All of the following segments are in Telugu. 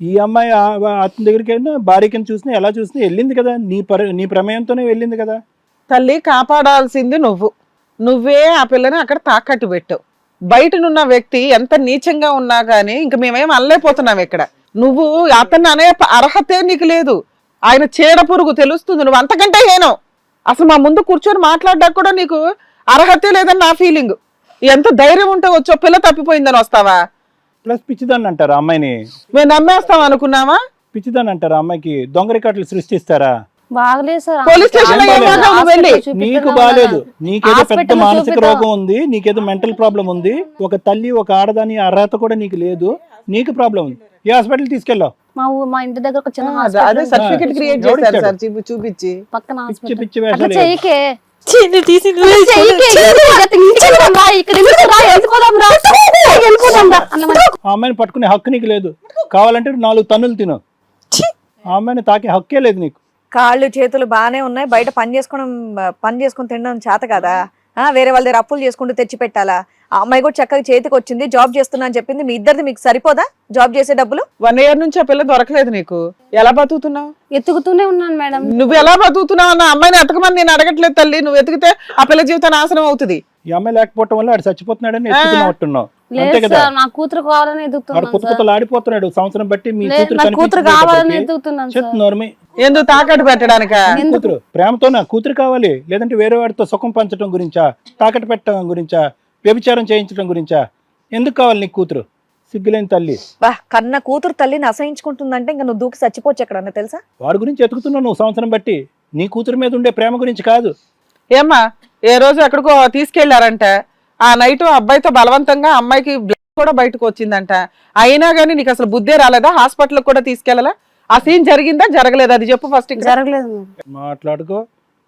ఈ అమ్మాయి అతని దగ్గరికి వెళ్ళినా భార్యకిని చూసినా ఎలా చూసినా వెళ్ళింది కదా. నీ పరి నీ ప్రమేయంతోనే వెళ్ళింది కదా. తల్లి కాపాడాల్సింది నువ్వు. నువ్వే ఆ పిల్లని అక్కడ తాకట్టు పెట్టావు. బయటనున్న వ్యక్తి ఎంత నీచంగా ఉన్నా గానీ ఇంక మేమేం అల్లేపోతున్నాం ఇక్కడ. నువ్వు అతన్ని అనే అర్హతే నీకు లేదు. ఆయన చీడ పురుగు తెలుస్తుంది. నువ్వు అంతకంటే ఏనో అసలు మా ముందు కూర్చొని మాట్లాడడానికి కూడా నీకు అర్హతే లేదని నా ఫీలింగ్ ఎంత ధైర్యం ఉంటే వచ్చో పిల్ల తప్పిపోయిందని వస్తావా? ప్లస్ పిచ్చిదాన్ని అంటారు అమ్మాయిని? మేము నమ్మేస్తాం అనుకున్నావా? పిచ్చిదాన్ని అంటారు అమ్మాయికి? దొంగ రికార్డులు సృష్టిస్తారా? బాగలేదు సార్. పోలీస్ స్టేషన్లో ఏం ఏమన్నా బాలేదు? నువ్వు వెళ్ళి నీకు బాగాలేదు. నీకేదో పెద్ద హాస్పిటల్ మానసిక చూపిద్దాం. రోగం ఉంది నీకేదో మెంటల్ ప్రాబ్లం ఉంది ఒక తల్లి ఒక ఆడదాని అర్హత కూడా నీకు లేదు నీకు ప్రాబ్లం ఉంది. ఏ హాస్పిటల్ తీసుకెళ్ళావు. మా ఊ- మా ఇంటి దగ్గర ఒక చిన్న ఆ, అదే హాస్పిటల్ ఉంది. సర్టిఫికెట్ క్రియేట్ ఎవరు చేశారు ఇచ్చాడు? సార్ చూపి- చూపించి. పిచ్చి పక్కన హాస్పిటల్. పిచ్చి అట్లా వేషాలు చెయ్యకే చీని తీసి అమ్మాయిని పట్టుకునే హక్కు నీకు లేదు. కావాలంటే నాలుగు తన్నులు తిను. ఆ అమ్మాయిని తాకే హక్కే లేదు నీకు. కాళ్ళు చేతులు బాగానే ఉన్నాయి. బయట పని చేసుకోవడం పని చేసుకుని తినడం చేత కదా? వేరే వాళ్ళ దగ్గర అప్పులు చేసుకుంటూ తెచ్చి పెట్టాలా? ఆ అమ్మాయి కూడా చక్కగా చేతికి వచ్చింది జాబ్ చేస్తున్నా అని చెప్పింది. మీ ఇద్దరిది మీకు సరిపోదా? జాబ్ చేసే డబ్బులు? వన్ ఇయర్ నుంచి ఆ పిల్ల దొరకలేదు నీకు. ఎలా బతుకుతున్నావు? ఎత్తుకుతూనే ఉన్నాను మేడం. నువ్వు ఎలా బతుకుతున్నావు అన్న అమ్మాయిని ఎతకమని నేను అడగట్లేదు తల్లి. నువ్వు ఎతికితే ఆ పిల్ల జీవితం నాశనం అవుతుంది. ఈ అమ్మాయి లేకపోవటం వల్ల ఆడు చచ్చిపోతున్నాడని ఎత్తుకున్నట్టున్నావు అంతే కదా? నా కూతురు కావాలని ఎదుగుతున్నాను ఆడిపోతున్నాడు సంవత్సరం బట్టి మీ కూతురు కావాలని ఎదుగుతున్నాను చెప్తున్నారు ఎందుకు తాకట్టు పెట్టడానిక? కూతురు ప్రేమతో నా కూతురు కావాలి లేదంటే వేరే వాడితో సుఖం పంచడం గురించా తాకట్టు పెట్టడం గురించా వ్యభిచారం చేయించడం గురించా? ఎందుకు కావాలి నీ కూతురు? సిగ్గులేని తల్లి. బా కన్న కూతురు తల్లిని అసహించుకుంటుందంటే ఇంకా నువ్వు దూకి చచ్చిపోవచ్చు ఎక్కడన్నా తెలుసా? వాడి గురించి ఎతుకుతున్నావు నువ్వు సంవత్సరం బట్టి. నీ కూతురు మీద ఉండే ప్రేమ గురించి కాదు. ఏమ్మా ఏ రోజు ఎక్కడికో తీసుకెళ్ళారంట. ఆ నైట్ అబ్బాయితో బలవంతంగా అమ్మాయికి బ్లడ్ కూడా బయటకు వచ్చిందంట. అయినా గానీ నీకు అసలు బుద్ధే రాలేదా? హాస్పిటల్ కూడా తీసుకెళ్ళాలా? ఆ సీన్ జరిగిందా? జరగలేదా? అది చెప్పు ఫస్ట్ జరగలేదు మాట్లాడుకో.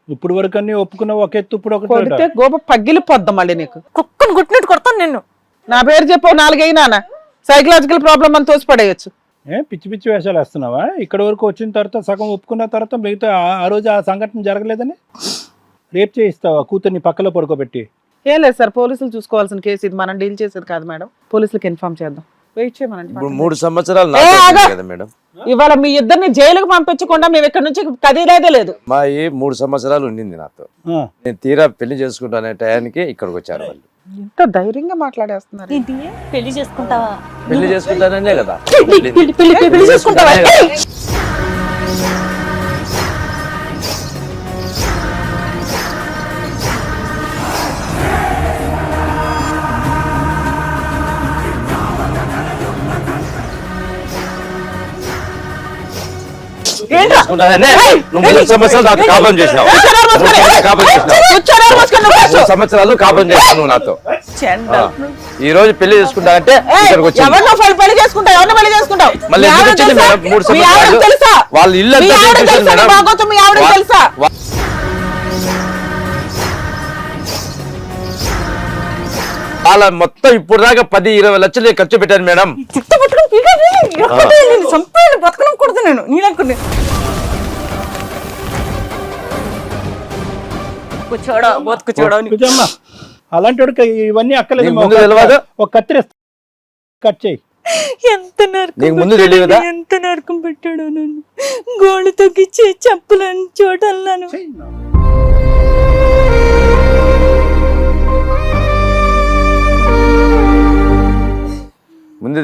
ఇప్పుడు వరకు అన్ని ఒప్పుకున్నావు ఒక ఎత్తు ఇప్పుడు ఒకటి కొడితే గోప పగిలిపోద్దాం మళ్ళీ నీకు. కుక్కను గుట్టినట్టు కొడతాను నిన్ను. నా పేరు చెప్పు నాలుగైనా సైకలాజికల్ ప్రాబ్లం అని తోసిపడేయచ్చు. ఏ పిచ్చి పిచ్చి వేషాలు వేస్తున్నావా? ఇక్కడ వరకు వచ్చిన తర్వాత సగం ఒప్పుకున్న తర్వాత మిగతా ఆ- ఆ రోజు ఆ సంఘటన జరగలేదని? రేప్ చేయిస్తావా? కూతుర్ని పక్కలో పడుకోబెట్టి. ఏం లేదు సార్ పోలీసులు చూసుకోవాల్సిన కేసు ఇది. మనం డీల్ చేసేది కాదు మేడం. పోలీసులకు ఇన్ఫార్మ్ చేద్దాం. వెయిట్ చేయమనండి ఇప్పుడు మూడు సంవత్సరాలు ఏ, ఆగా. కదా మేడం? ఇవాళ మీ ఇద్దరిని జైలుకు పంపించకుండా మేము ఇక్కడ నుంచి కదిలేదే లేదు. అమ్మాయి మూడు సంవత్సరాలు ఉండింది నాతో. ఆ, నేను తీరా పెళ్ళి చేసుకుంటానే టయానికి ఇక్కడికి వచ్చారు వాళ్ళు. ఎంత ధైర్యంగా మాట్లాడేస్తున్నారు? ఏంటి? పెళ్ళి చేసుకుంటావా? పెళ్ళి చేసుకుంటాననే కదా. పెళ్ళి పెళ్ళి పెళ్ళి చేసుకుంటావా? చేసుకుంటానే ఏయ్! కాపురం చేసినావు. నువ్వు నాతో. ఈ రోజు పెళ్ళి వచ్చింది. ఎవరినో పెళ్ళి- చేసుకుంటావు ఎవరిని పెళ్ళి చేసుకుంటావు? మళ్ళీ? మేడం? సంవత్సరాలు వాళ్ళ ఇల్లు తెలుసా? వాళ్ళ మొత్తం ఇప్పుడు దాకా పది ఇరవై లక్షలు నేను ఖర్చు పెట్టాను మేడం. చుట్టూ పట్టుకుని నేను చంపేయాలి? బతకనకూడదు నేను. కూర్చోడా చూడవు కూర్చోమ్మా అలాంటి వాడికి ఇవన్నీ అక్కలేదు? ఒక కత్తిరి కట్ చేయి. ఎంత నరకం ముందు తెలియదా? ఎంత నరకం పెట్టాడో నన్ను. గోళ్ళు తగ్గించి చెప్పులని చూడన్నాను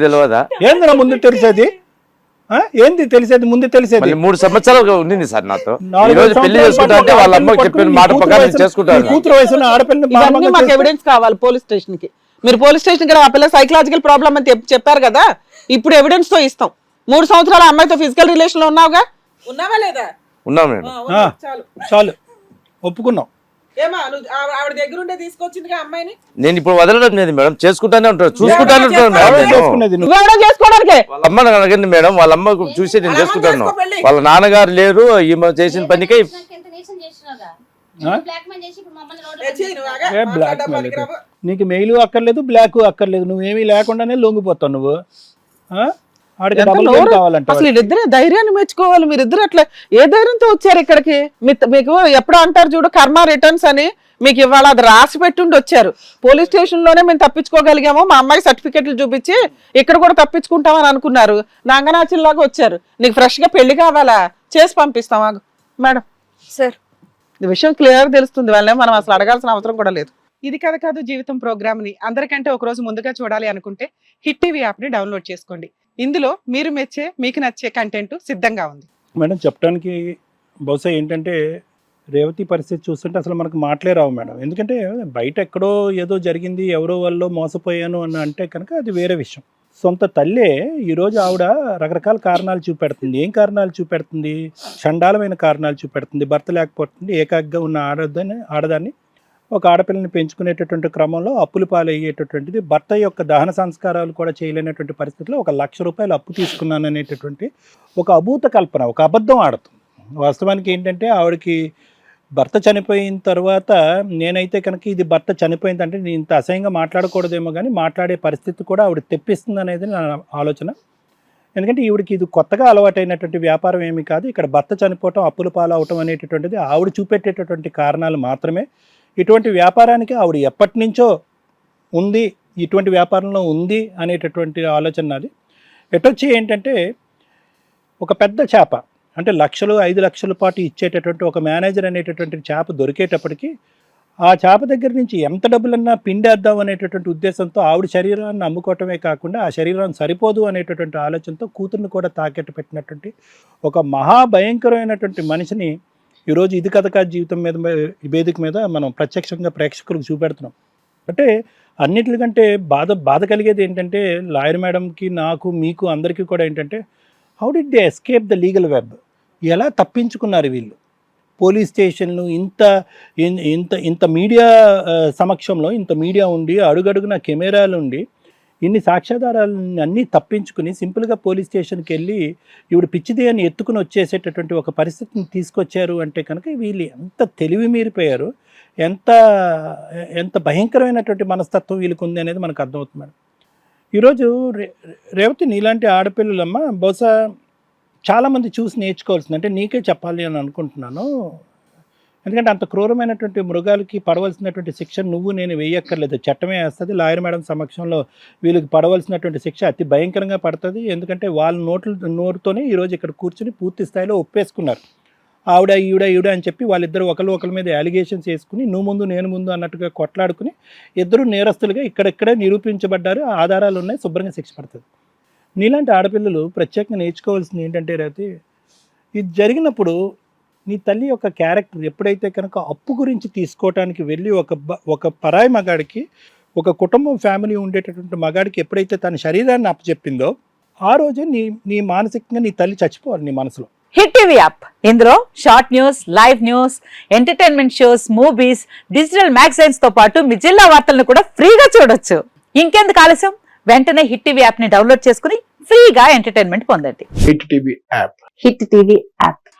తెలియదా? ఏంది నా ముందు తెలిసేది? ఆ? ఏంది తెలిసేది? ముందు తెలిసేది? మళ్ళీ మూడు సంవత్సరాలు ఉండింది సార్ నాతో. ఈ నాలుగు రోజు పెళ్ళి చేసుకుంటా అంటే వాళ్ళ అమ్మకి చెప్పిన మాట ప్రకారం నీ కూతురు వయసున ఆడపిల్లని మాకు ఎవిడెన్స్ కావాలి పోలీస్ స్టేషన్కి మీరు పోలీస్ స్టేషన్కి ఆ పిల్ల సైకలాజికల్ ప్రాబ్లం అని చెప్- చెప్పారు కదా ఇప్పుడు ఎవిడెన్స్తో ఇస్తాం. మూడు సంవత్సరాల అమ్మాయితో ఫిజికల్ రిలేషన్లో ఉన్నావుగా? ఉన్నావా లేదా? ఉన్నాం మేడం. ఆ, చాలు. ఒప్పుకున్నాం. ఏమా ఆవిడ దగ్గర ఉండే తీసుకొచ్చిందిగా అమ్మాయిని? నేను ఇప్పుడు వదలడం లేదు మేడం. చేసుకుంటానే ఉంటాను చూసుకుంటానే ఉంటాను మేడం చేసుకోవడానికి? వాళ్ళ అమ్మ నాకు అడగండి మేడం. వాళ్ళ అమ్మ చూసి నేను చేసుకుంటాను. వాళ్ళ నాన్నగారు లేరు ఈమె చేసిన పనికి నీకు మెయిల్ అక్కర్లేదు బ్లాక్ అక్కర్లేదు. నువ్వేమీ లేకుండానే లొంగిపోతావు నువ్వు. అసలు వీళ్ళిద్దరే ధైర్యాన్ని మెచ్చుకోవాలి. మీరిద్దరు అట్లా ఏ ధైర్యంతో వచ్చారు ఇక్కడికి? మీకు ఎప్పుడు అంటారు చూడు కర్మ రిటర్న్స్ అని మీకు ఇవాళ అది రాసి పెట్టుండి వచ్చారు. పోలీస్ స్టేషన్లోనే మేము తప్పించుకోగలిగాము. మా అమ్మాయి సర్టిఫికెట్లు చూపించి ఇక్కడ కూడా తప్పించుకుంటామని అనుకున్నారు. నంగనాచిల్లాగా వచ్చారు. నీకు ఫ్రెష్గా పెళ్ళి కావాలా? చేసి పంపిస్తాం. మేడం. సార్. ఈ విషయం క్లియర్ తెలుస్తుంది. వాళ్ళని మనం అసలు అడగాల్సిన అవసరం కూడా లేదు. ఇది కథ కాదు జీవితం ప్రోగ్రామ్ని అందరికంటే ఒక రోజు ముందుగా చూడాలి అనుకుంటే హిట్ టీవీ యాప్ని డౌన్లోడ్ చేసుకోండి. ఇందులో మీరు మెచ్చే మీకు నచ్చే కంటెంట్ సిద్ధంగా ఉంది. మేడం చెప్పడానికి బహుశా ఏంటంటే రేవతి పరిస్థితి చూస్తుంటే అసలు మనకు మాటలే రావు మేడం. ఎందుకంటే బయట ఎక్కడో ఏదో జరిగింది ఎవరో వాళ్ళు మోసపోయాను అని అంటే కనుక అది వేరే విషయం. సొంత తల్లే ఈరోజు ఆవిడ రకరకాల కారణాలు చూపెడుతుంది. ఏం కారణాలు చూపెడుతుంది? చండాలమైన కారణాలు చూపెడుతుంది. భర్త లేకపోతుంది ఏకాగ్గా ఉన్న ఆడదాన్ని ఆడదాన్ని ఒక ఆడపిల్లని పెంచుకునేటటువంటి క్రమంలో అప్పులు పాలయ్యేటటువంటిది భర్త యొక్క దహన సంస్కారాలు కూడా చేయలేనటువంటి పరిస్థితిలో ఒక లక్ష రూపాయలు అప్పు తీసుకున్నాను అనేటటువంటి ఒక అభూత కల్పన ఒక అబద్ధం ఆడుతుంది వాస్తవానికి ఏంటంటే ఆవిడకి భర్త చనిపోయిన తర్వాత నేనైతే కనుక ఇది భర్త చనిపోయింది అంటే నేను ఇంత అసహ్యంగా మాట్లాడకూడదేమో కానీ మాట్లాడే పరిస్థితి కూడా ఆవిడ తెప్పిస్తుంది అనేది నా ఆలోచన. ఎందుకంటే ఈవిడికి ఇది కొత్తగా అలవాటైనటువంటి వ్యాపారం ఏమీ కాదు. ఇక్కడ భర్త చనిపోవటం అప్పుల పాలవటం అనేటటువంటిది ఆవిడ చూపెట్టేటటువంటి కారణాలు మాత్రమే. ఇటువంటి వ్యాపారానికి ఆవిడ ఎప్పటి నుంచో ఉంది ఇటువంటి వ్యాపారంలో ఉంది అనేటటువంటి ఆలోచన నాది. ఎటొచ్చి ఏంటంటే ఒక పెద్ద చేప అంటే లక్షలు ఐదు లక్షల పాటు ఇచ్చేటటువంటి ఒక మేనేజర్ అనేటటువంటి చేప దొరికేటప్పటికి ఆ చేప దగ్గర నుంచి ఎంత డబ్బులన్నా పిండేద్దాం అనేటటువంటి ఉద్దేశంతో ఆవిడ శరీరాన్ని అమ్ముకోవటమే కాకుండా ఆ శరీరం సరిపోదు అనేటటువంటి ఆలోచనతో కూతుర్ని కూడా తాకెట్టు పెట్టినటువంటి ఒక మహాభయంకరమైనటువంటి మనిషిని ఈరోజు ఇది కథ కాదు జీవితం మీద ఈ వేదిక మీద మనం ప్రత్యక్షంగా ప్రేక్షకులకు చూపెడుతున్నాం. అంటే అన్నిటికంటే బాధ బాధ కలిగేది ఏంటంటే లాయర్ మేడంకి నాకు మీకు అందరికీ కూడా ఏంటంటే how did they escape the legal web ఎలా తప్పించుకున్నారు వీళ్ళు? పోలీస్ స్టేషన్లు ఇంత ఇన్- ఇంత ఇంత మీడియా సమక్షంలో ఇంత మీడియా ఉండి అడుగడుగున కెమెరాలు ఉండి ఇన్ని సాక్ష్యాధారాలని అన్నీ తప్పించుకుని సింపుల్గా పోలీస్ స్టేషన్కి వెళ్ళి ఇవిడు పిచ్చిది అని ఎత్తుకుని వచ్చేసేటటువంటి ఒక పరిస్థితిని తీసుకొచ్చారు అంటే కనుక వీళ్ళు ఎంత తెలివి మీరిపోయారు ఎంత ఎంత భయంకరమైనటువంటి మనస్తత్వం వీళ్ళకి ఉంది అనేది మనకు అర్థమవుతుంది మేడం. ఈరోజు రే రేవతి నీలాంటి ఆడపిల్లలమ్మ బహుశా చాలామంది చూసి నేర్చుకోవాల్సింది. అంటే నీకే చెప్పాలి అని అనుకుంటున్నాను. ఎందుకంటే అంత క్రూరమైనటువంటి మృగాలకి పడవలసినటువంటి శిక్ష నువ్వు నేను వేయక్కర్లేదు. చట్టమే వేస్తుంది. లాయర్ మేడం సమక్షంలో వీళ్ళకి పడవలసినటువంటి శిక్ష అతి భయంకరంగా పడుతుంది. ఎందుకంటే వాళ్ళ నోట్ల నోరుతోనే ఈరోజు ఇక్కడ కూర్చుని పూర్తి స్థాయిలో ఒప్పేసుకున్నారు. ఆవిడ ఈవిడ ఈవిడ అని చెప్పి వాళ్ళిద్దరు ఒకరు ఒకరి మీద అలిగేషన్స్ వేసుకుని నువ్వు ముందు నేను ముందు అన్నట్టుగా కొట్లాడుకుని ఇద్దరు నేరస్తులుగా ఇక్కడెక్కడే నిరూపించబడ్డారు. ఆధారాలు ఉన్నాయి. శుభ్రంగా శిక్ష పడుతుంది. నీలాంటి ఆడపిల్లలు ప్రత్యేకంగా నేర్చుకోవాల్సింది ఏంటంటే రైతే ఇది జరిగినప్పుడు నీ తల్లి యొక్క క్యారెక్టర్ ఎప్పుడైతే కనుక అప్పు గురించి తీసుకోవటానికి వెళ్ళి ఒక ఒక పరాయి మగాడికి ఒక కుటుంబం ఫ్యామిలీ ఉండేటటువంటి మగాడికి ఎప్పుడైతే తన శరీరాన్ని అప్పచెప్పిందో ఆ రోజే నీ నీ మానసికంగా నీ తల్లి చచ్చిపోవాలి నీ మనసులో. Hit TV app. ఇందులో short news live news entertainment shows movies digital మ్యాగజైన్స్తో పాటు మీ జిల్లా వార్తలను కూడా ఫ్రీగా చూడొచ్చు. ఇంకెందుకు ఆలస్యం? వెంటనే హిట్ టీవీ యాప్ని డౌన్లోడ్ చేసుకుని ఫ్రీగా ఎంటర్టైన్మెంట్ పొందండి. Hit TV app. Hit TV app.